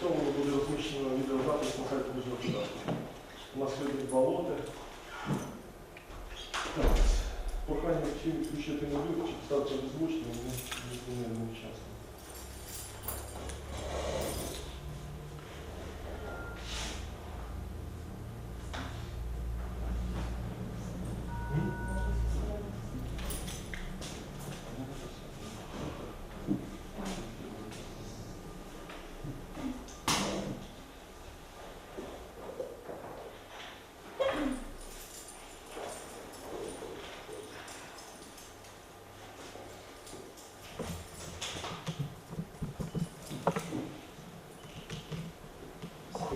цьому буде розміщено відеозапис на сайті податку. У нас сьогодні болоти. лоти. Так, Прохання всім включити не вибір, ставте беззвучно, ми не змінюємо вчасно.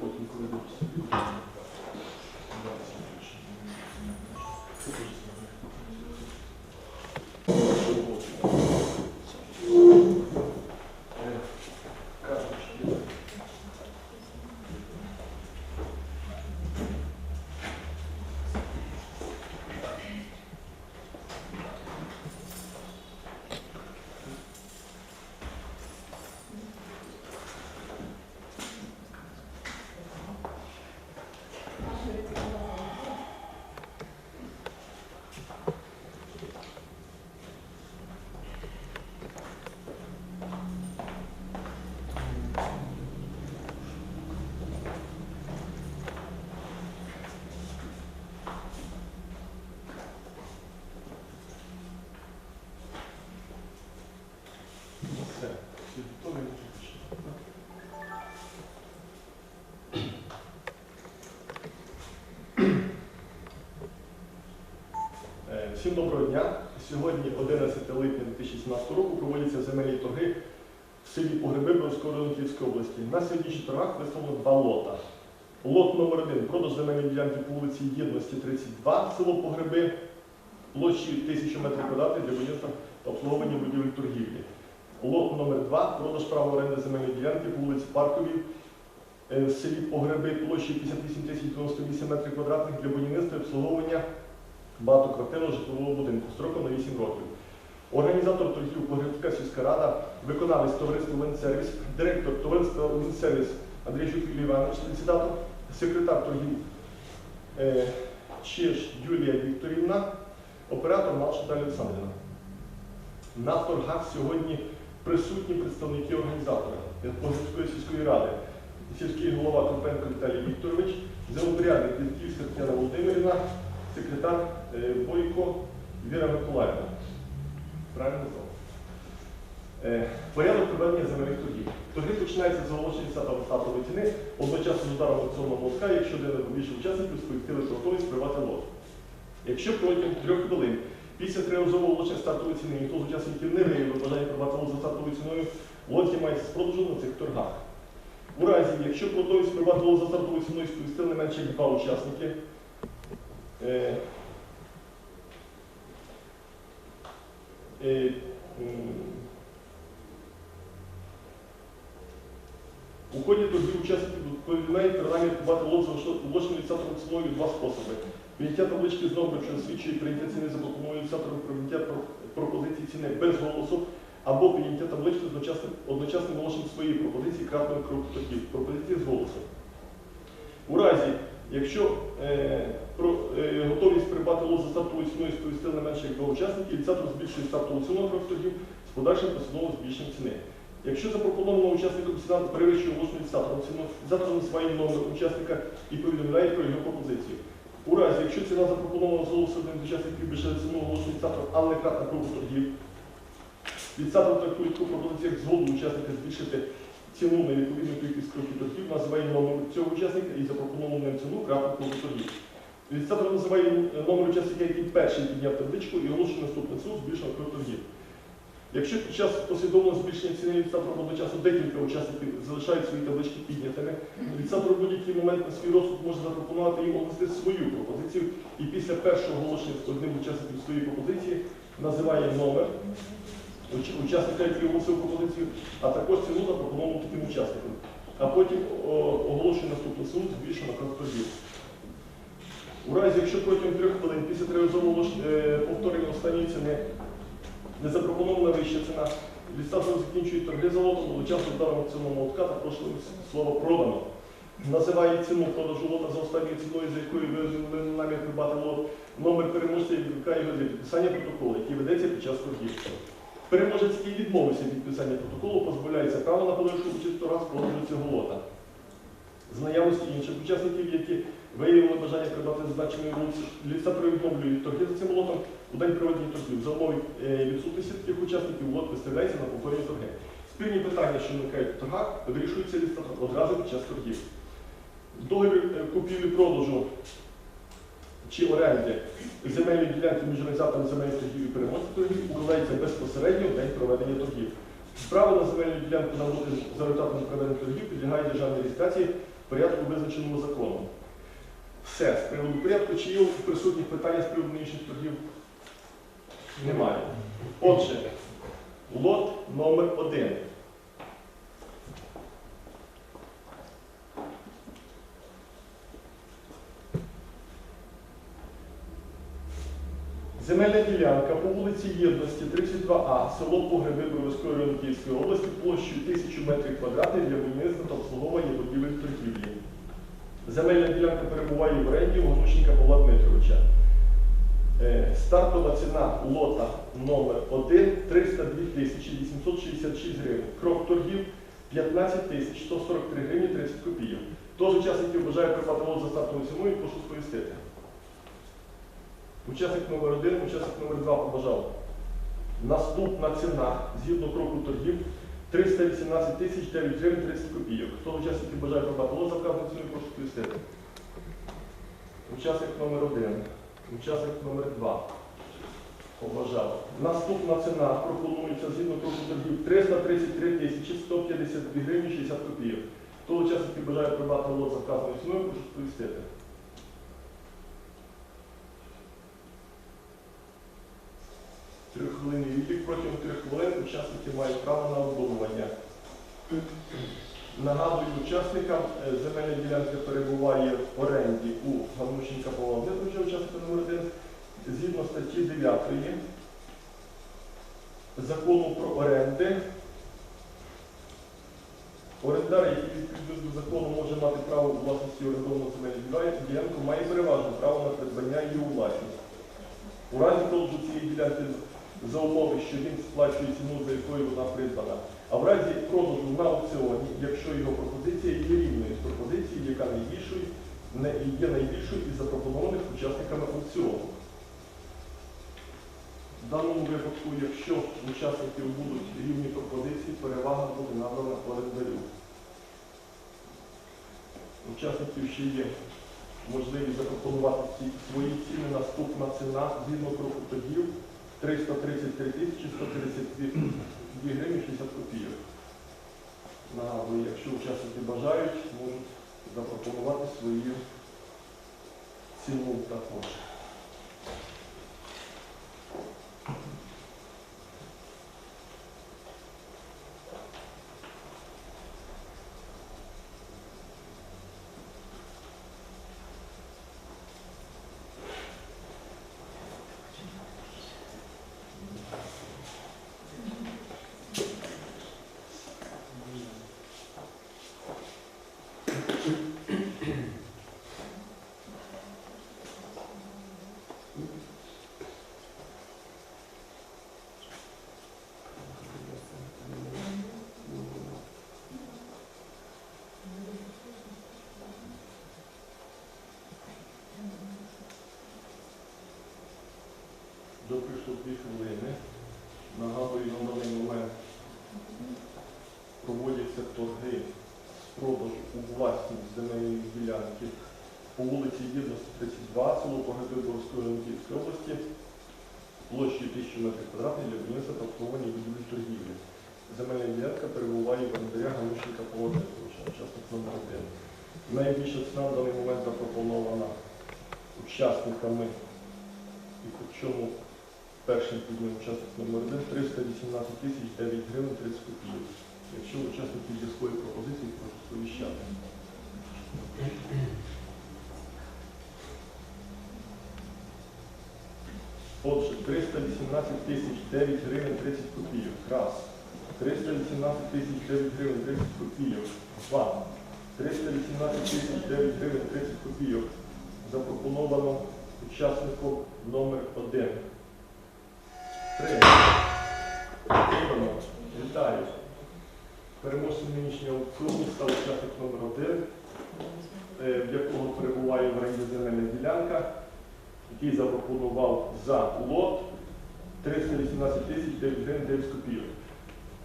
Потім, коли буде Все, всі готові, можна починати. Е, Всім доброго дня. Сьогодні, 11 липня 2017 року, проводяться земельні торги в селі Погреби району області. На сьогоднішніх торгах виставлено два лота. Лот номер 1 продаж земельної ділянки по вулиці Єдності 32, село Погреби, площі 1000 метрів квадратних для будівництва та обслуговування будівель торгівлі. Лот номер 2 продаж права оренди земельної ділянки по вулиці Парковій е, в селі Погреби площі 58 тисяч 98 метрів квадратних для будівництва і обслуговування багатоквартирного житлового будинку строком на 8 років. Організатор торгів Погребська сільська рада, виконавець товариства Ленсервіс, директор товариства Ленсервіс Андрій Юрій Іванович, ліцитатор, секретар торгів е, Чеш Юлія Вікторівна, оператор Малша Наталія Олександрівна. На торгах сьогодні присутні представники організатора Погребської сільської ради, сільський голова Крупенко Віталій Вікторович, землепорядник Літківська Тетяна Володимирівна, секретар Бойко Віра Миколаївна. Правильно назвав? Е, Порядок проведення земельних торгів. Торги починаються з оголошення статової стартової ціни, одночасно з ударом аукціонного молотка, якщо або більше учасників спроектили готовість придбати лот. Якщо протягом трьох хвилин після триразового оголошення стартової ціни ніхто з учасників не виявив бажання придбати лот за стартовою ціною, лот знімається з продажу на цих торгах. У разі, якщо готовість придбати лот за стартовою ціною сповістили не менше як два учасники, е, е, м, У ході торгів учасників повідомляють принаймні придбати лот за оголошеною ініціатором ціною два способи. Прийняття таблички з номером, що засвідчує прийняття ціни за пропонованою ініціатором прийняття про- пропозиції ціни без голосу, або прийняття таблички з одночасним, оголошенням своєї пропозиції кратною круг торгів. Пропозиції з голосу. У разі, якщо е, про, е, готовність придбати лот за стартовою ціною сповістили не менше як два учасники, ініціатор збільшує стартову ціну торгів з подальшим постановою збільшенням ціни. Якщо запропоновано учасником ціна перевищує оголошену ціну, ініціатор називає номер учасника і повідомляє про його пропозицію. У разі, якщо ціна запропонована з одним учасників більше ціну оголошену ініціатором, але не кратна кругу торгів, ініціатор трактує таку пропозицію як згоду учасника збільшити ціну на відповідну кількість кроків торгів, називає номер цього учасника і запропоновану ціну кругу торгів. Ініціатор називає номер учасника, який перший підняв табличку і оголошує наступну ціну збільшеного кругу торгів. Якщо під час послідовного збільшення ціни до часу декілька учасників залишають свої таблички піднятими, Ліцапро в будь-який момент на свій розсуд може запропонувати їм оголосити свою пропозицію і після першого оголошення одним учасником своєї пропозиції називає номер учасника, який оголосив пропозицію, а також ціну запропоновану таким учасником. А потім оголошує наступну суму збільшено на. У разі, якщо протягом трьох хвилин після тривожного е, повторення останньої ціни не запропонована вища ціна, лістатор закінчує торги за лотом, одночасно вдаром цього молотка та прошлого слова продано. Називає ціну продажу лота за останньою ціною, за якою виявили намір придбати лот, номер переможця і відкликає його для підписання протоколу, який ведеться під час торгів. Переможець, який відмовився від підписання протоколу, позбавляється права на подальшу участь торгах з продажу цього лота. З наявності інших учасників, які виявили бажання придбати зазначений лістатор відмовлює торги за цим лотом у день проведення торгів. За умови е, відсутності таких учасників лот виставляється на повторні торги. Спільні питання, що виникають в торгах, вирішуються лістатор одразу під час торгів. Договір е, купівлі-продажу чи оренди земельної ділянки між організаторами земельних торгів і переможцем торгів укладається безпосередньо в день проведення торгів. Право на земельну ділянку на роботи за результатами проведення торгів підлягає державній реєстрації в порядку, визначеному законом. Все, з приводу порядку, чи є присутніх питання з приводу інших торгів? Немає. Отже, лот номер один. Земельна ділянка по вулиці Єдності, 32А, село Погреби Бровської району Київської області, площею 1000 метрів квадратних для будівництва та обслуговування будівель торгівлі. Земельна ділянка перебуває в оренді у Ганушенка Павла Дмитровича. Е, Стартова ціна лота номер 1 302 866 гривень. Крок торгів 15 143 гривні 30 копійок. Тож учасників бажає придбати лот за стартовою ціною, прошу сповістити. Учасник номер 1 учасник номер 2 побажав. Наступна ціна згідно кроку торгів 318 тисяч 9 гривень 30 копійок. Хто з учасників бажає придбати лот за вказаною ціною, прошу сповістити. Учасник номер 1 учасник номер 2 побажав. Наступна ціна пропонується згідно кроку торгів 333 тисячі 152 гривні 60 копійок. Хто з учасників бажає придбати лот за вказаною ціною, прошу сповістити. Трьоххвилинний відлік протягом трьох хвилин учасники мають право на обдумування. Нагадую учасникам, е, земельна ділянка перебуває в оренді у Ганущенка Павла Дмитровича, учасника номер 1, згідно статті 9 закону про оренди. Орендар, який відповідно до закону може мати право власності орендовану земельну ділянку, має переважне право на придбання її у власність. У разі продажу цієї ділянки за умови, що він сплачує ціну, за якою вона придбана. А в разі продажу на аукціоні, якщо його пропозиція є рівною з пропозицією, яка найбільшою, є найбільшою із запропонованих учасниками аукціону. В даному випадку, якщо учасників будуть рівні пропозиції, перевага буде надана орендарю. Учасників ще є можливість запропонувати свої ціни. Наступна ціна згідно кроку торгів 333 тисячі 132 гривні 60 копійок. Нагадую, якщо учасники бажають, можуть запропонувати свою ціну також. До прийшло дві хвилини. Нагадую, на даний момент проводяться торги з продажу у власність земельної ділянки по вулиці Єдності 32, село Погреби Борської Київської області. площею 1000 метрів квадратних для будівництва та обслуговування будівель торгівлі. Земельна ділянка перебуває в орендаря Галущенка Павла учасник номер 1. Найбільша ціна в даний момент запропонована учасниками і причому першим піднім учасник номер 1 318 тисяч 9 гривень 30 копійок. Якщо учасників є свої пропозиції, прошу сповіщати. Отже, 318 тисяч 9 гривень 30 копійок. Раз. 318 тисяч 9 гривень 30 копійок. Два. 318 тисяч 9 гривень 30 копійок. Запропоновано учасником номер 1. Три. Отримано. Вітаю. Переможцем нинішнього аукціону став учасник номер 1, е, в якого перебуває в оренді земельна ділянка який запропонував за лот 318 тисяч 9 гривень 9 копійок.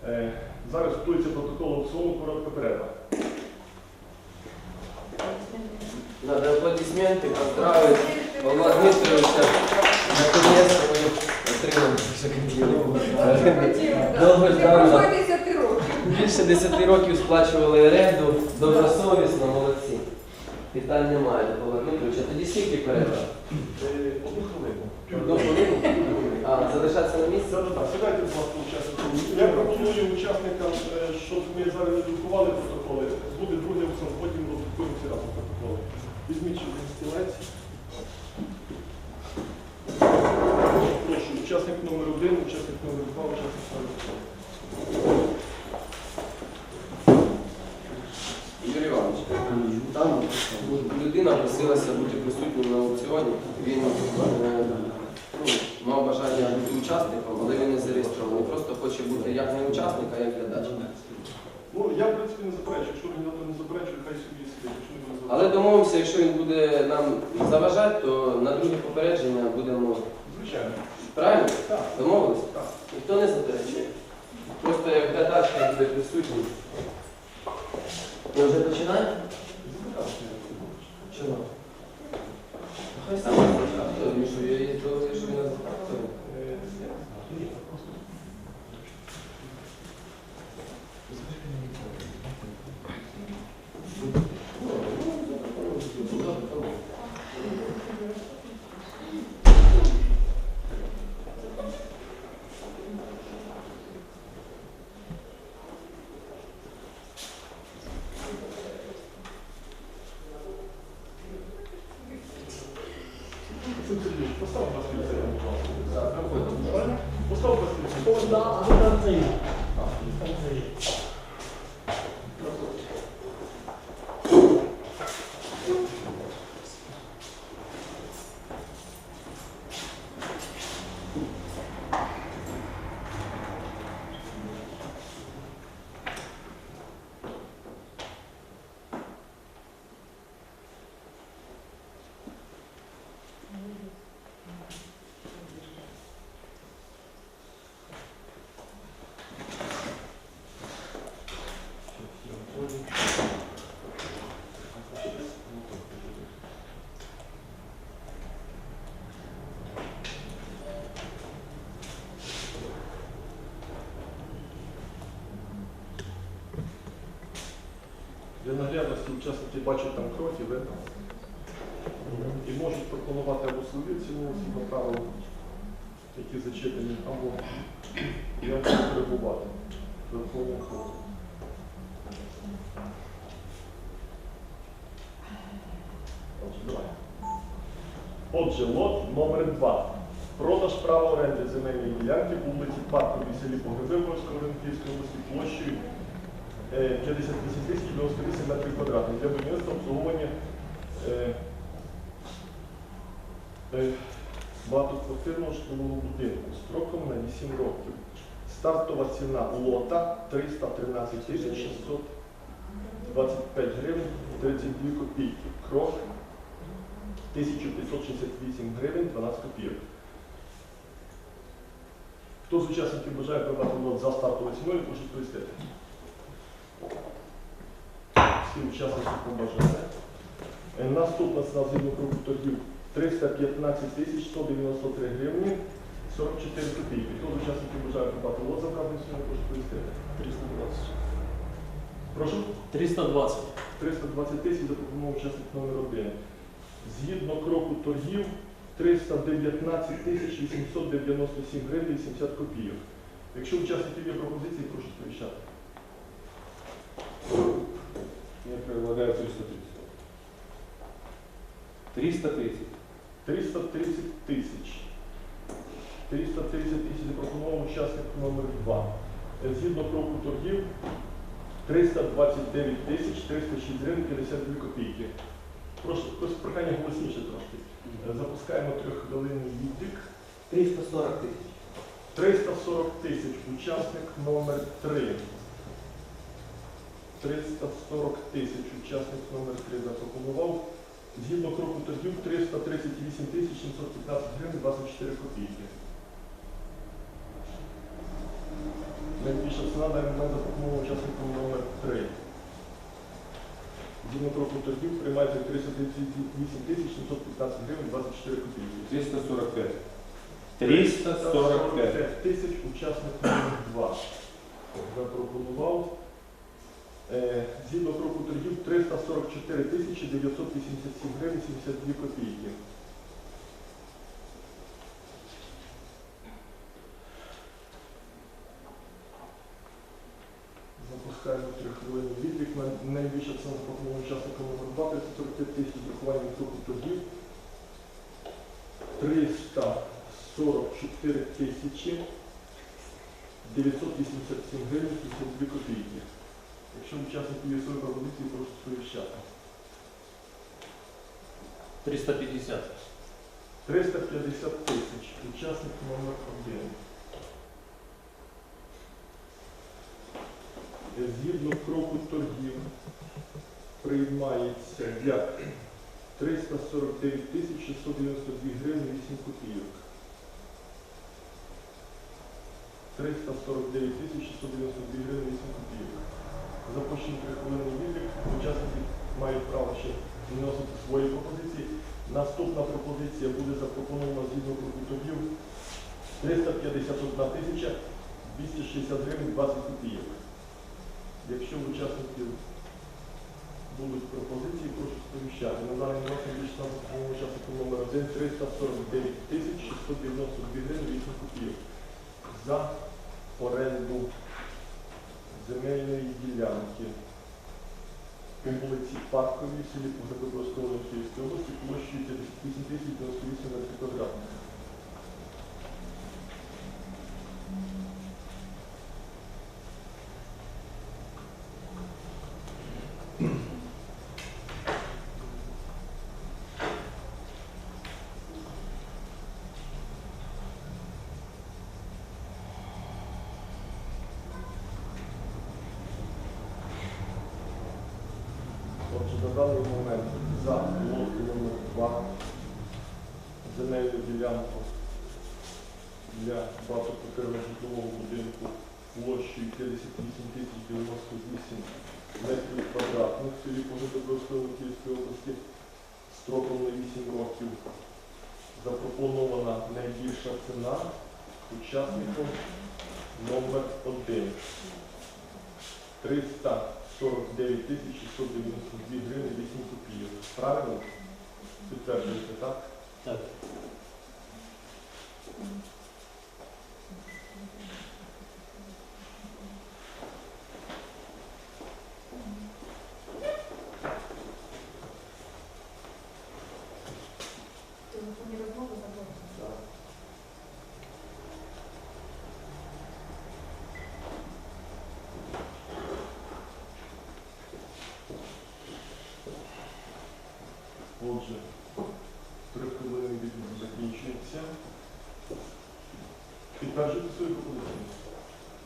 Е, Зараз готується протокол аукціону, коротка перерва. Надо аплодисменты поздравить Павла Дмитровича. Наконец-то Довго ждали. Пройшло 10 років. Більше 10 років сплачували оренду, добросовісно, молодці. Питань немає до Павла Дмитровича. Тоді скільки перерва? Е, Одну хвилину. Одну хвилину? А, залишатися на місці? Так, так, Сідайте, будь ласка, учасникам. Я пропоную учасникам, е, щоб ми зараз друкували протоколи. Буде другий потім роздрукуємо всі разом протоколи. Візьміть стілець. Прошу, учасник номер один, учасник номер два, учасник номер три. Юрій Іванович, там людина просилася бути присутнім на аукціоні. Він е, ну, мав бажання бути учасником, але він не зареєстрований. Просто хоче бути як не учасник, а як глядач. Ну, я, в принципі, не заперечую. Якщо організатор не заперечує, хай собі сидить. Але домовимося, якщо він буде нам заважати, то на друге попередження будемо Звичайно. правильно? Так, Домовились? так. Ніхто не заперечує. Просто як глядач буде присутній. Ми вже починаємо? Чого? Хай сам що я є що він нас запитав. Е, ні, просто. Олександр Сергійович, постав на свій будь ласка. Так, проходимо. Постав на свій Для наглядності учасники бачать там кроки, видно. І можуть пропонувати або свою ціну згідно правил, які зачитані, або я перебувати. Верховним кроком. Отже. Отже, лот номер 2. Продаж права оренди земельної ділянки по вулиці Парковій селі Погреби Волинської Київської області площею е, 58 тисяч 98 метрів квадратних для будівництва обслуговування е, е, багатоквартирного житлового будинку строком на 8 років. Стартова ціна лота 313 тисяч 625 гривень 32 копійки. Крок 1568 гривень 12 копійок. Хто з учасників бажає придбати лот за стартовою ціною, прошу сповістити. Всі учасники побажали. Е, Наступна згідно кругу торгів 315 тисяч 193 гривні 44 копійки. Хто з учасників бажає придбати лот за суму, прошу повісти. 320. Прошу. 320. 320 тисяч запропонував учасник номер 1. Згідно кроку торгів 319 тисяч 897 гривень 80 копійок. Якщо учасників є пропозиції, прошу сповіщати. Я предлагаю 330. 330. 330 тисяч. 330 тисяч запропонував учасник номер 2. Е, Згідно кроку торгів 329 тисяч 306 гривень 52 копійки. Прошу, прохання голосніше трошки. Запускаємо трьоххвилинний відлік. 340 тисяч. 340 тисяч. Учасник номер 3. 340 тисяч. Учасник номер 3 запропонував. Згідно кроку торгів 338 тисяч 715 гривень 24 копійки. Найбільша ціна на запропонував учаснику номер 3. Згідно кроку торгів приймається 338 тисяч 715 гривень 24 копійки. 345. 345. тисяч учасник номер 2 запропонував. Е, Згідно кроку торгів 344 тисячі 987 гривень 72 копійки. Запускаємо трьоххвилинний відлік. Най- Найбільша ціна запропонував учасника номер 2 345 тисяч з урахуванням кроку торгів. 344 тисячі 987 гривень 52 копійки. Якщо учасники є свої пропозиції, прошу сповіщати. 350. 350 тисяч. Учасник номер 1. Згідно кроку торгів приймається для 349 тисяч 692 гривні 8 копійок. 349 тисяч 692 гривні 8 копійок. Запущений трихвилинний відлік. Учасники мають право ще вносити свої пропозиції. Наступна пропозиція буде запропонована згідно кроку 351 тисяча 260 гривень 20 копійок. Якщо учасників будуть пропозиції, прошу сповіщати. На даний момент найбільше нам учаснику номер 1 349 тисяч 692 гривень 8 копійок за оренду земельної ділянки по вулиці Парковій, селі Погребовського Київської області, площею 58 тисяч 98 метрів квадратних. Отже, на даний момент за лотку номер 2 земельну ділянку для багатоквартирного житлового будинку площею 58 тисяч 98 метрів квадратних в селі Погребовського Київської області строком на 8 років. Запропонована найбільша ціна учасником номер 1. 349 тисяч 692 гривень 8 копійок. Правильно? Підтверджуєте, так? Так. Отже, трьоххвилинний відео закінчується. Підтверджуйте свою пропозицію.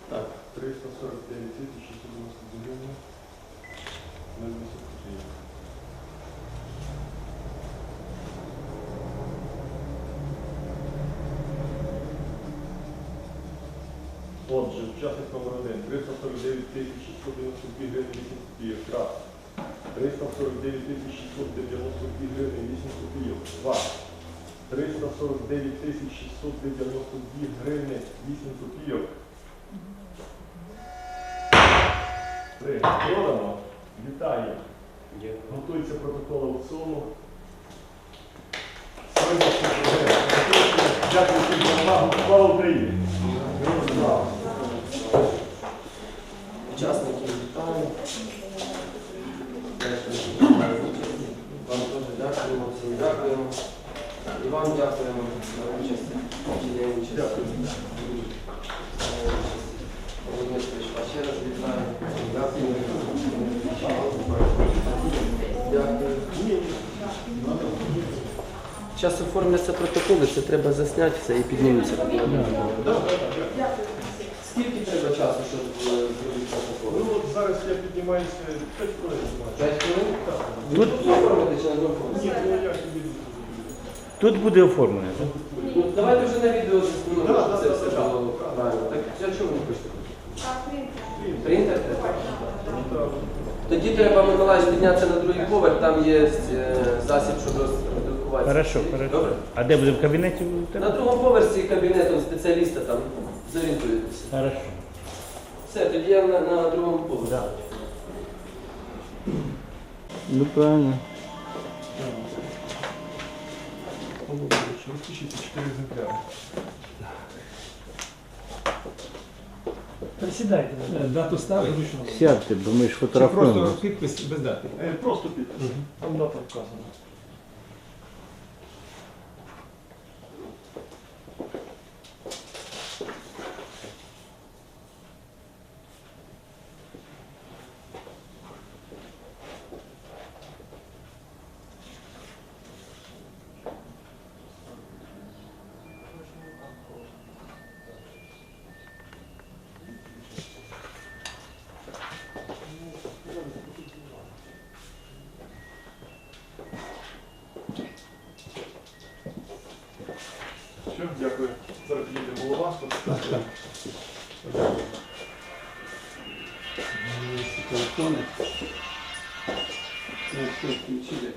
Так. 349 тисяч 690 гривень. На 8 копійок. Отже, учасник номер 1 349 тисяч 692 гривень 8 копійок. 349 692 гривень 8 копійок. Два. 349 692 гривни 8 копійок. Три. Продано. Вітаю. Готується протокол аукціону. Дякую всім за увагу. Слава Україні! Слава! Учасників вітаю. Вам теж дякуємо, всім дякуємо. І вам дякуємо за участь. Чи не участь. Дякую. Ще раз вітаю. Дякую. Дякую. Зараз оформляться протоколи, це треба засняти все і піднімуться. Скільки треба часу, щоб е, зробити протоколи? Ну от зараз я піднімаюся 5 хвилин. 5 хвилин? Так. Тут оформити чи на другому? Ні, ну я тобі. Тут буде оформлено. Ну, давайте вже на відео заснімемо, Да, да, це да, все да, правильно. Так а чого ви не хочете? А, принцип. Принтер? Тоді треба, Миколаївич, піднятися на другий поверх, там є е, засіб, щоб роздрукувати. Хорошо, хорошо. Добре? А де буде в кабінеті? у тебе? На другому поверсі кабінетом спеціаліста там зорієнтуєтеся. Хорошо. Все, тоді я на, на другому поверсі. Да. Ну правильно. Володимирович, розпишіться 4 екземпляри. Присідайте. Дату ставить? Сядьте, бо ми ж Чи фотографуємо. просто підпис без дати? Е, Просто підпис. Там дата вказана. Все, дякую. Зараз підійде голова. Телефони. Включили як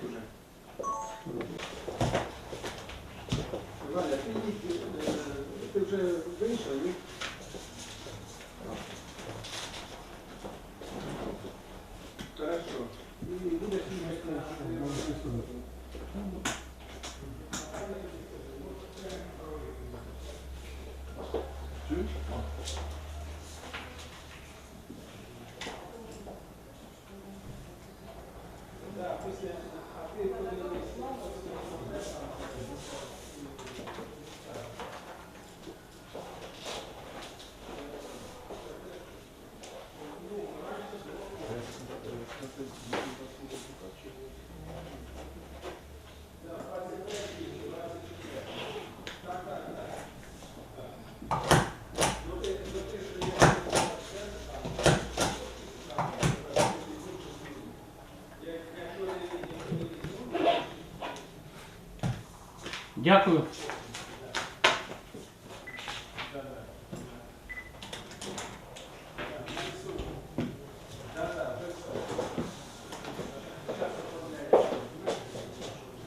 Дякую.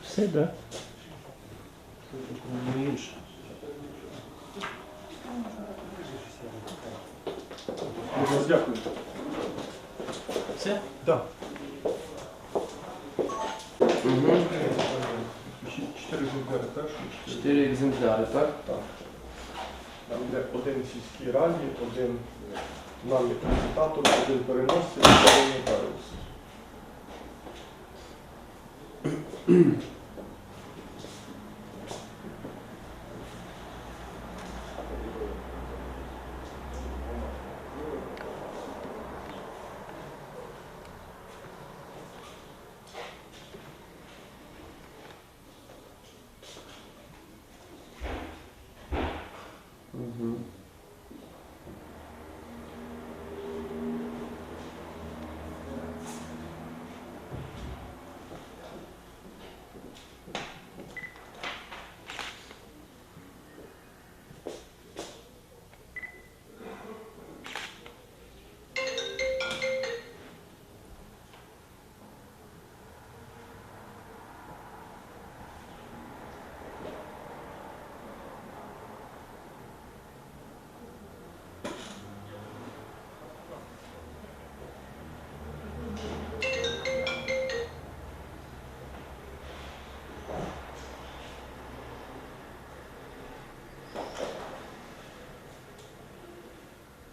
Все, да? Дуже вас дякую. Все? Так. Угу. Пишіть 4 екземпляри перші. чотири. Чотири екземпляри, так? Так. Там сільський раді, один нам як консультатор, один переносці, один нотаріус.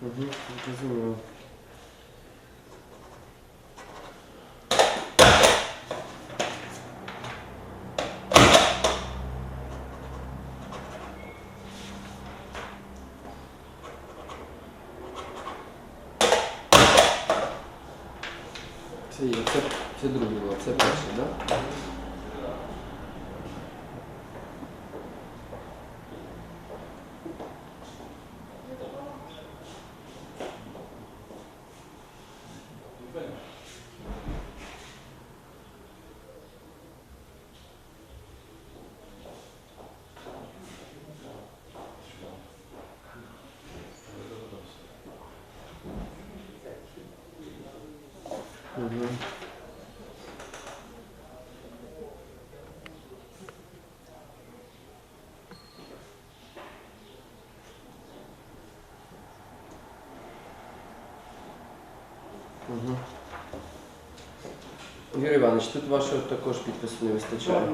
Угу, зрозуміло. Це є, це, це другий так? Угу. Угу. Юрій Іванович, тут вашого також підпису не вистачає.